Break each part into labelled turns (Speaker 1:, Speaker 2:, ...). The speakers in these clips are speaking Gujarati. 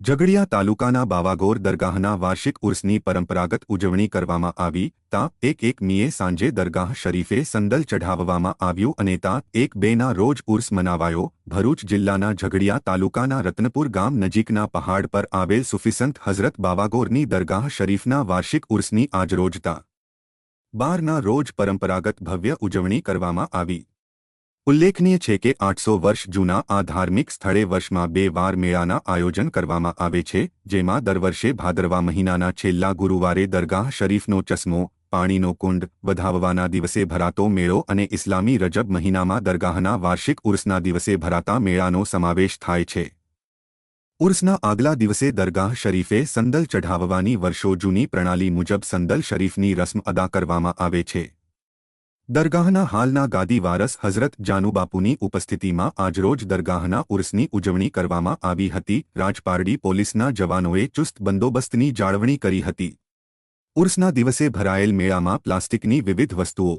Speaker 1: ઝઘડિયા તાલુકાના બાવાગોર દરગાહના વાર્ષિક ઉર્સની પરંપરાગત ઉજવણી કરવામાં આવી. તા એક એક મીએ સાંજે દરગાહ શરીફે સંદલ ચઢાવવામાં આવ્યું અને તા એક બેના રોજ ઉર્સ મનાવાયો. ભરૂચ જિલ્લાના ઝઘડિયા તાલુકાના રત્નપુર ગામ નજીકના પહાડ પર આવેલ સુફિસંત હઝરત બાવાગોરની દરગાહ શરીફના વાર્ષિક ઉર્સની આજરોજતા બારના રોજ પરંપરાગત ભવ્ય ઉજવણી કરવામાં આવી. ઉલ્લેખનીય છે કે આઠસો વર્ષ જૂના આ ધાર્મિક સ્થળે વર્ષમાં બે વાર મેળાના આયોજન કરવામાં આવે છે, જેમાં દર વર્ષે ભાદરવા મહિનાના છેલ્લા ગુરુવારે દરગાહ શરીફનો ચશ્મો, પાણીનો કુંડ, વધાવવાના દિવસે ભરાતો મેળો અને ઇસ્લામી રજબ મહિનામાં દરગાહના વાર્ષિક ઉર્સના દિવસે ભરાતા મેળાનો સમાવેશ થાય છે. ઉર્સના આગલા દિવસે દરગાહ શરીફે સંદલ ચઢાવવાની વર્ષો જૂની પ્રણાલી મુજબ સંદલ શરીફની રસ્મ અદા કરવામાં આવે છે. દરગાહના હાલના ગાદી વારસ હઝરત જાનુબાપુની ઉપસ્થિતિમાં આજરોજ દરગાહના ઉર્સની ઉજવણી કરવામાં આવી હતી. રાજપારડી પોલીસના જવાનોએ ચુસ્ત બંદોબસ્તની જાળવણી કરી હતી. ઉર્સના દિવસે ભરાયેલ મેળામાં પ્લાસ્ટિકની વિવિધ વસ્તુઓ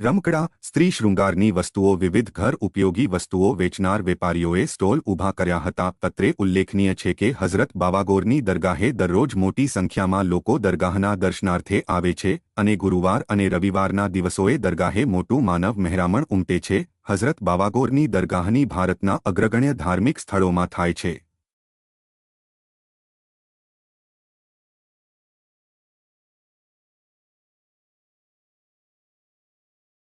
Speaker 1: રમકડા, સ્ત્રી શૃંગારની વસ્તુઓ, વિવિધ ઘર ઉપયોગી વસ્તુઓ વેચનાર વેપારીઓએ સ્ટોલ ઊભા કર્યા હતા. પત્રે ઉલ્લેખનીય છે કે, હઝરત બાવાગોરની દરગાહે દરરોજ મોટી સંખ્યામાં લોકો દરગાહના દર્શનાર્થે આવે છે અને ગુરુવાર અને રવિવારના દિવસોએ દરગાહે મોટું માનવ મહેરામણ ઉમટે છે. હઝરત બાવાગોરની દરગાહની ભારતના અગ્રગણ્ય ધાર્મિક સ્થળોમાં થાય છે.